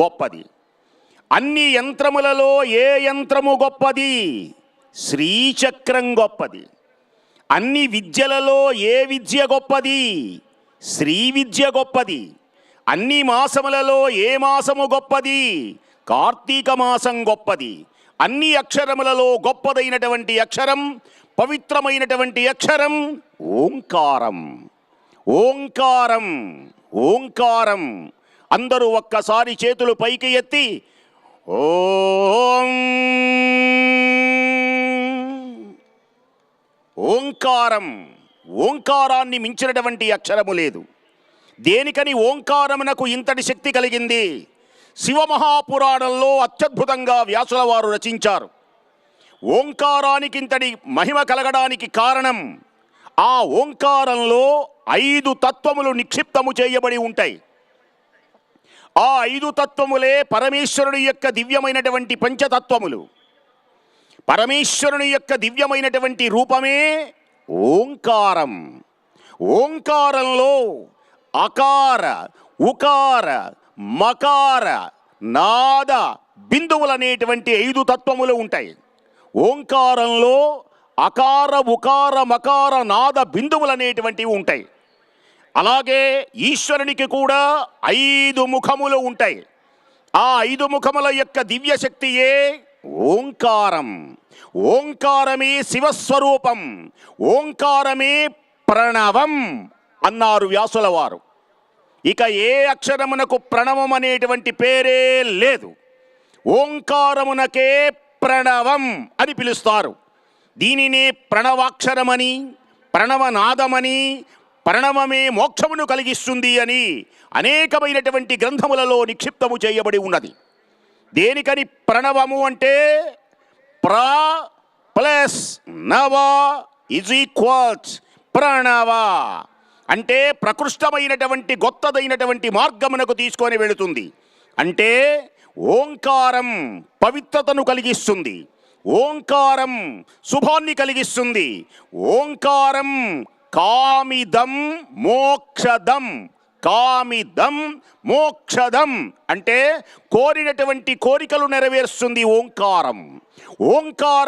గొప్పది. అన్ని యంత్రములలో ఏ యంత్రము గొప్పది? శ్రీచక్రం గొప్పది. అన్ని విద్యలలో ఏ విద్య గొప్పది? శ్రీ విద్య గొప్పది. అన్ని మాసములలో ఏ మాసము గొప్పది? కార్తీక మాసం గొప్పది. అన్ని అక్షరములలో గొప్పదైనటువంటి అక్షరం పవిత్రమైనటువంటి అక్షరం ఓంకారం. ఓంకారం ఓంకారం. అందరూ ఒక్కసారి చేతులు పైకి ఎత్తి ఓం ఓంకారం. ఓంకారాన్ని మించినటువంటి అక్షరము లేదు. దేనికని ఓంకారమునకు ఇంతటి శక్తి కలిగింది? శివమహాపురాణంలో అత్యద్భుతంగా వ్యాసుల వారు రచించారు. ఓంకారానికి ఇంతటి మహిమ కలగడానికి కారణం ఆ ఓంకారంలో ఐదు తత్వములు నిక్షిప్తము చేయబడి ఉంటాయి. ఆ ఐదు తత్వములే పరమేశ్వరుని యొక్క దివ్యమైనటువంటి పంచతత్వములు. పరమేశ్వరుని యొక్క దివ్యమైనటువంటి రూపమే ఓంకారం. ఓంకారంలో అకార ఉకార మకార నాద బిందువులనేటువంటి ఐదు తత్వములు ఉంటాయి. ఓంకారంలో అకార ఉకార మకార నాద బిందువులనేటువంటివి ఉంటాయి. అలాగే ఈశ్వరునికి కూడా ఐదు ముఖములు ఉంటాయి. ఆ ఐదు ముఖముల యొక్క దివ్య శక్తియే ఓంకారం. ఓంకారమే శివస్వరూపం. ఓంకారమే ప్రణవం అన్నారు వ్యాసుల వారు ఇక ఏ అక్షరమునకు ప్రణవం అనేటువంటి పేరే లేదు. ఓంకారమునకే ప్రణవం అని పిలుస్తారు. దీనినే ప్రణవాక్షరమని ప్రణవనాదమని ప్రణవమే మోక్షమును కలిగిస్తుంది అని అనేకమైనటువంటి గ్రంథములలో నిక్షిప్తము చేయబడి ఉన్నది. దేనికని ప్రణవము అంటే ప్ర ప్లస్ నవ ఇజ్ ఈక్వల్స్ ప్రణవ అంటే ప్రకృష్టమైనటువంటి గొత్తదైనటువంటి మార్గమునకు తీసుకొని వెళుతుంది. అంటే ఓంకారం పవిత్రతను కలిగిస్తుంది. ఓంకారం శుభాన్ని కలిగిస్తుంది. ఓంకారం కామిదం మోక్షదం. కామిదం మోక్షదం అంటే కోరినటువంటి కోరికలు నెరవేరుస్తుంది ఓంకారం. ఓంకారం